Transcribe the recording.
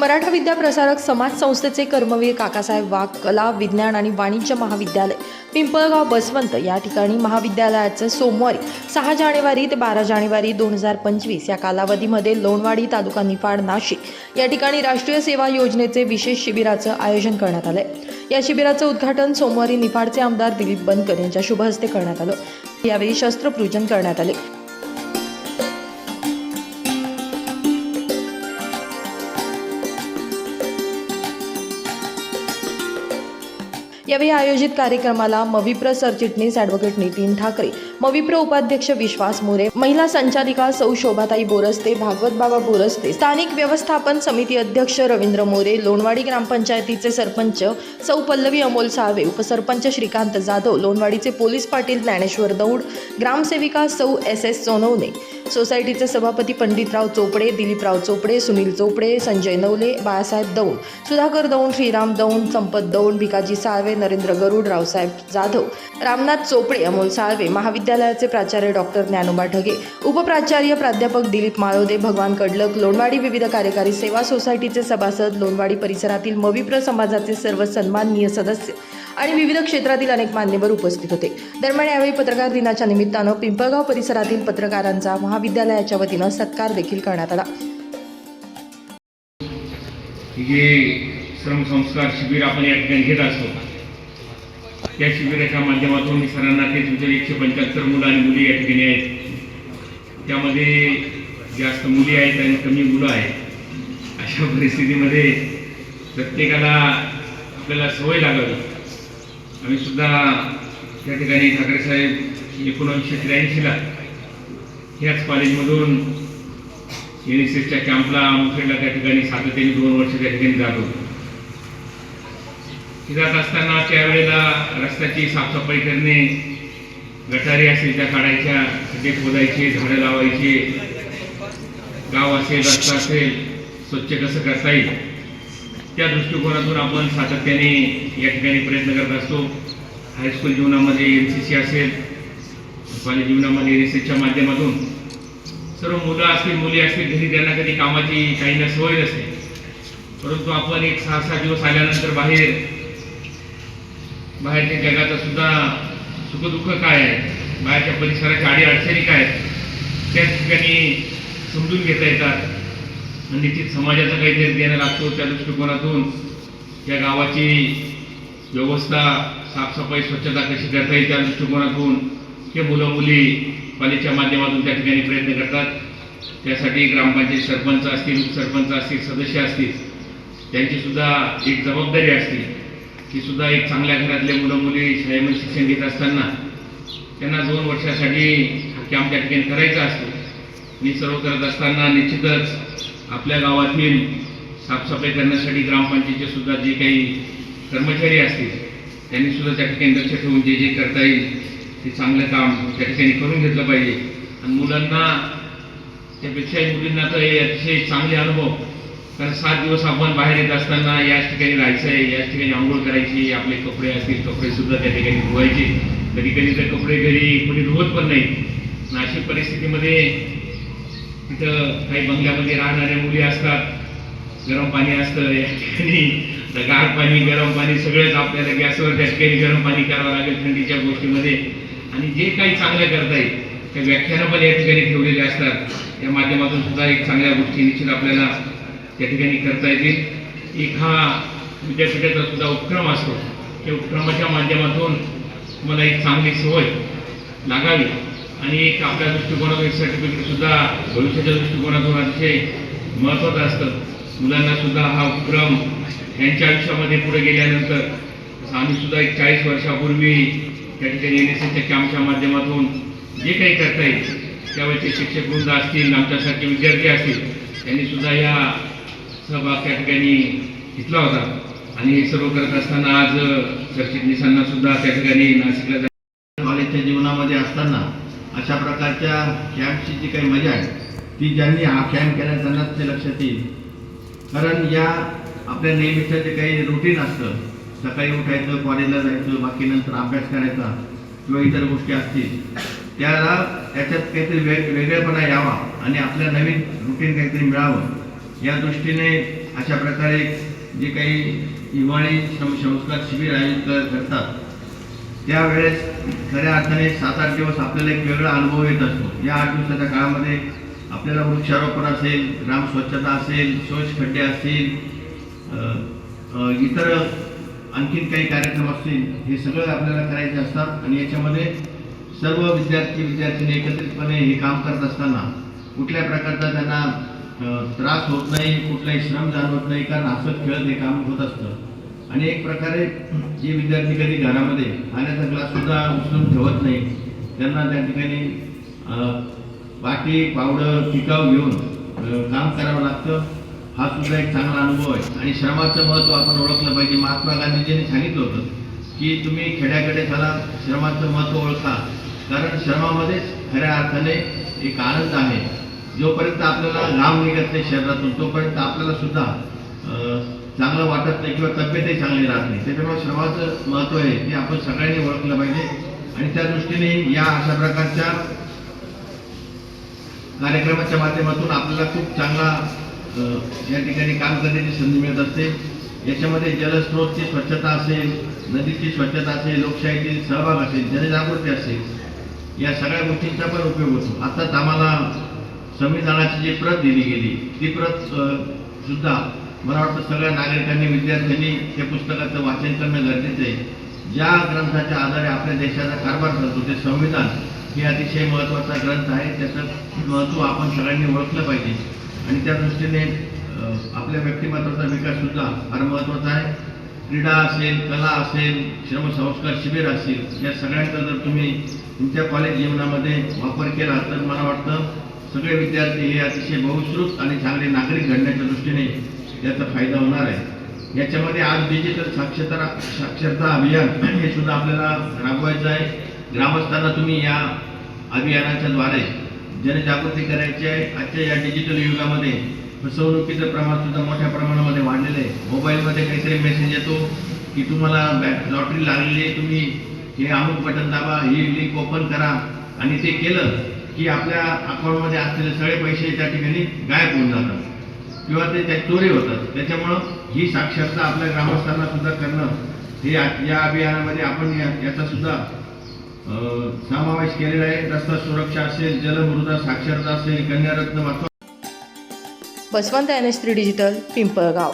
मराठा विद्या प्रसारक समाज संस्थेचे कर्मवीर काकासाहेब वाघ कला विज्ञान आणि वाणिज्य महाविद्यालय पिंपळगाव बसवंत या ठिकाणी महाविद्यालयाचं सोमवारी सहा जानेवारी ते बारा जानेवारी दोन हजार पंचवीस या कालावधीमध्ये लोणवाडी तालुका निफाड नाशिक या ठिकाणी राष्ट्रीय सेवा योजनेचे विशेष शिबिराचं आयोजन करण्यात आलंय. या शिबिराचं उद्घाटन सोमवारी निफाडचे आमदार दिलीप बनकर यांच्या शुभ हस्ते करण्यात आलं. यावेळी शस्त्रपूजन करण्यात आले. यावेळी आयोजित कार्यक्रमाला मविप्र सरचिटणीस ॲडव्होकेट नितीन ठाकरे मविप्र उपाध्यक्ष विश्वास मोरे महिला संचालिका सौ शोभाताई बोरस्ते भागवत बाबा बोरस्ते स्थानिक व्यवस्थापन समिती अध्यक्ष रवींद्र मोरे लोणवाडी ग्रामपंचायतीचे सरपंच सौ पल्लवी अमोल साळवे उपसरपंच श्रीकांत जाधव लोणवाडीचे पोलीस पाटील ज्ञानेश्वर दौड ग्रामसेविका सौ एस एस सोनवणे सोसायटीचे सभापती पंडितराव चोपडे दिलीपराव चोपडे सुनील चोपडे संजय नवले बाळासाहेब दौंड सुधाकर दौंड श्रीराम दौंड संपत दौंड भिकाजी साळवे नरेंद्र गरुड रावसाहेब जाधव रामनाथ चोपडे अमोल साळवे महाविद्यालयाचे प्राचार्य डॉक्टर ज्ञानोबा ढगे उपप्राचार्य प्राध्यापक दिलीप माळोदे भगवान कडलक लोणवाडी विविध कार्यकारी सेवा सोसायटीचे सभासद लोणवाडी परिसरातील मविप्र समाजाचे सर्व सन्माननीय सदस्य आणि विविध क्षेत्रातील अनेक मान्यवर उपस्थित होते. दरम्यान यावेळी पत्रकार दिनाच्या निमित्तानं पिंपळगाव परिसरातील पत्रकारांचा महाविद्यालयाच्या वतीनं सत्कार देखील करण्यात आला. श्रमसंस्कार शिबिर आपण या ठिकाणी घेत असतो. त्या शिबिराच्या माध्यमातून मी सरांना ते विचार एकशे पंच्याहत्तर मुलं आणि मुली या ठिकाणी आहेत. त्यामध्ये जास्त मुली आहेत आणि कमी मुलं आहेत. अशा परिस्थितीमध्ये प्रत्येकाला आपल्याला सवय लागावी. आम्ही सुद्धा त्या ठिकाणी ठाकरे साहेब एकोणीसशे त्र्याऐंशीला ह्याच कॉलेजमधून एन एस एसच्या कॅम्पला मुखेडला त्या ठिकाणी सातत्याने दोन वर्ष त्या ठिकाणी जात. होतो जात असताना त्यावेळेला रस्त्याची साफसफाई करणे गटारी असेल त्या काढायच्या खड्डे खोदायचे झाडं लावायचे गाव असेल रस्ता असेल स्वच्छ कसं करता येईल? त्या दृष्टिकोनातून आपण सातत्याने या ठिकाणी प्रयत्न करत असतो. हायस्कूल जीवनामध्ये एन सी सी असेल कॉलेज जीवनामध्ये एन एस एसच्या माध्यमातून. सर्व मुलं असतील मुली असतील घरी त्यांना कधी कामाची काही ना सवय नसते. परंतु आपण एक सहा सहा दिवस आल्यानंतर बाहेर बाहेरच्या जगाचं सुद्धा सुखदुःख काय आहे? बाहेरच्या परिसराच्या आडी अडचणी काय आहेत? त्या ठिकाणी समजून घेता येतात. आणि निश्चित समाजाचा काहीतरी देणं लागतो त्या दृष्टिकोनातून. या गावाची व्यवस्था साफसफाई स्वच्छता कशी करता येईल त्या दृष्टिकोनातून. हे मुलं मुली पालिकेच्या माध्यमातून त्या ठिकाणी प्रयत्न करतात. त्यासाठी ग्रामपंचायत सरपंच असतील उपसरपंच असतील सदस्य असतील. त्यांची सुद्धा एक जबाबदारी असते. ती सुद्धा एक चांगल्या घरातले मुलं मुली शाळेमध्ये शिक्षण घेत असताना त्यांना दोन वर्षासाठी हा कॅम्प त्या ठिकाणी करायचा असतो. मी सर्व करत असताना निश्चितच आपल्या गावातील साफसफाई करण्यासाठी ग्रामपंचायतीचे सुद्धा जे काही कर्मचारी असतील त्यांनी सुद्धा त्या ठिकाणी लक्ष ठेवून जे जे करता येईल ते चांगलं काम त्या ठिकाणी करून घेतलं पाहिजे. आणि मुलांना त्यापेक्षाही मुलींना तर हे अतिशय चांगले अनुभव कारण सात दिवस आपण बाहेर येत असताना याच ठिकाणी राहायचं आहे याच ठिकाणी आंघोळ करायची आपले कपडे असतील कपडे सुद्धा त्या ठिकाणी धुवायचे. कधी कधी तर कपडे घरी कोणी धुवत पण नाही. अशा परिस्थितीमध्ये तिथं काही बंगल्यामध्ये राहणाऱ्या मुली असतात. गरम पाणी असतं या ठिकाणी तर गार पाणी गरम पाणी सगळंच आपल्याला गॅसवर त्या ठिकाणी गरम पाणी करावं लागेल थंडीच्या गोष्टीमध्ये. आणि जे काही चांगलं करता येईल त्या व्याख्यानं पण या ठिकाणी ठेवलेले असतात. या माध्यमातून सुद्धा एक चांगल्या गोष्टी निश्चित आपल्याला त्या ठिकाणी करता येतील एक हा विद्यापीठाचा सुद्धा उपक्रम असतो. त्या उपक्रमाच्या माध्यमातून तुम्हाला एक चांगली सवय लागावी आणि एक आपल्या दृष्टिकोनातून एक सर्टिफिकेटसुद्धा भविष्याच्या दृष्टिकोनातून अतिशय महत्त्वाचं असतं. मुलांनासुद्धा हा उपक्रम यांच्या आयुष्यामध्ये पुढे गेल्यानंतर आम्ही सुद्धा एक चाळीस वर्षापूर्वी त्या ठिकाणी एन एस एसच्या कॅम्पच्या माध्यमातून जे काही करता येईल त्यावेळेचे शिक्षक वृंद असतील आमच्यासारखे विद्यार्थी असतील त्यांनी सुद्धा या सहभाग त्या ठिकाणी घेतला होता. आणि हे सर्व करत असताना आज सरचिटणीसांना सुद्धा त्या ठिकाणी नाशिकला कॉलेजच्या जीवनामध्ये असताना अशा प्रकारच्या कॅम्पची जी काही मजा आहे? ती ज्यांनी हा कॅम्प केला त्यांनाच ते लक्षात येईल? कारण या आपल्या नेहमीचं जे काही रुटीन असतं सकाळी उठायचं कॉलेजला जायचं बाकी नंतर अभ्यास करायचा किंवा इतर गोष्टी असतील त्याला त्याच्यात काहीतरी वेग वेगळेपणा यावा आणि आपल्या नवीन रुटीन काहीतरी मिळावं. या दृष्टीने अशा प्रकारे जे काही हिवाळी संस्कार शिबिर आयोजित करतात त्यावेळेस खऱ्या अर्थाने सात आठ दिवस आपल्याला एक वेगळा अनुभव येत असतो. या आठ दिवसाच्या काळामध्ये आपल्याला वृक्षारोपण असेल ग्राम स्वच्छता असेल शोष खड्डे असतील इतर आणखीन काही कार्यक्रम असतील हे सगळं आपल्याला करायचे असतात आणि याच्यामध्ये सर्व विद्यार्थी विद्यार्थिनी एकत्रितपणे हे काम करत असताना कुठल्या प्रकारचा त्यांना त्रास होत नाही कुठलाही श्रम जाणवत नाही कारण असं खेळत हे काम होत असतं. आणि एक प्रकारे जे विद्यार्थी कधी घरामध्ये पाण्याचा ग्लाससुद्धा उचलून ठेवत नाही त्यांना त्या ठिकाणी बाकी पावडं टिकाव घेऊन काम करावं लागतं. हा सुद्धा एक चांगला अनुभव आहे. आणि श्रमाचं महत्त्व आपण ओळखलं पाहिजे. महात्मा गांधीजींनी सांगितलं होतं की तुम्ही खेड्याकडे चला श्रमाचं महत्त्व ओळखा. कारण श्रमामध्येच खऱ्या अर्थाने एक आनंद आहे. जोपर्यंत आपल्याला लांब निघत नाही शरीरातून तोपर्यंत आपल्याला सुद्धा चांगलं वाटत नाही किंवा तब्येतही चांगली राहत नाही. त्याच्यामुळे श्रमाचं महत्त्व आहे ते आपण सगळ्यांनी ओळखलं पाहिजे आणि त्या दृष्टीने या अशा प्रकारच्या कार्यक्रमाच्या माध्यमातून आपल्याला खूप चांगला या ठिकाणी काम करण्याची संधी मिळत असते. याच्यामध्ये जलस्रोतची स्वच्छता असेल नदीची स्वच्छता असेल लोकशाहीतील सहभाग असेल जनजागृती असेल या सगळ्या गोष्टींचा पण उपयोग होतो. आत्ताच आम्हाला संविधानाची जी प्रत दिली गेली ती प्रत सुद्धा मला वाटतं सगळ्या नागरिकांनी विद्यार्थ्यांनी त्या पुस्तकाचं वाचन करणं गरजेचं आहे. ज्या ग्रंथाच्या आधारे आपल्या देशाचा कारभार करतो ते संविधान हे अतिशय महत्त्वाचा ग्रंथ आहे. त्याचं महत्त्व आपण सगळ्यांनी ओळखलं पाहिजे. आणि त्या दृष्टीने आपल्या व्यक्तिमत्वाचा विकास सुद्धा फार महत्त्वाचा आहे. क्रीडा असेल कला असेल श्रमसंस्कार शिबिर असेल या सगळ्यांचा जर तुम्ही तुमच्या कॉलेज जीवनामध्ये वापर केला तर मला वाटतं सगळे विद्यार्थी हे अतिशय बहुश्रुत आणि चांगले नागरिक घडण्याच्या दृष्टीने याचा फायदा होणार आहे. याच्यामध्ये आज डिजिटल साक्षरता साक्षरता अभियान हे सुद्धा आपल्याला राबवायचं आहे. ग्रामस्थांना तुम्ही या अभियानाच्या द्वारे जनजागृती करायची आहे. आजच्या या डिजिटल युगामध्ये फसवणुकीचं प्रमाण सुद्धा मोठ्या प्रमाणामध्ये वाढलेलं आहे. मोबाईलमध्ये काहीतरी मेसेज येतो की तुम्हाला बॅ- लॉटरी लागलेली आहे तुम्ही हे अमुक बटन दाबा ही लिंक ओपन करा आणि ते केलं की आपल्या अकाउंटमध्ये असलेले सगळे पैसे त्या ठिकाणी गायब होऊन जातात. किंवा ते त्या चोरी होतात. त्याच्यामुळं ही साक्षरता आपल्या ग्रामस्थांना सुद्धा करणं हे या अभियानामध्ये आपण या- याचा सुद्धा समावेश केलेला आहे. रस्ता सुरक्षा असेल जलमृदा साक्षरता असेल कन्यारत्न वाचवा. Baswant N S three digital Pimpalgaon.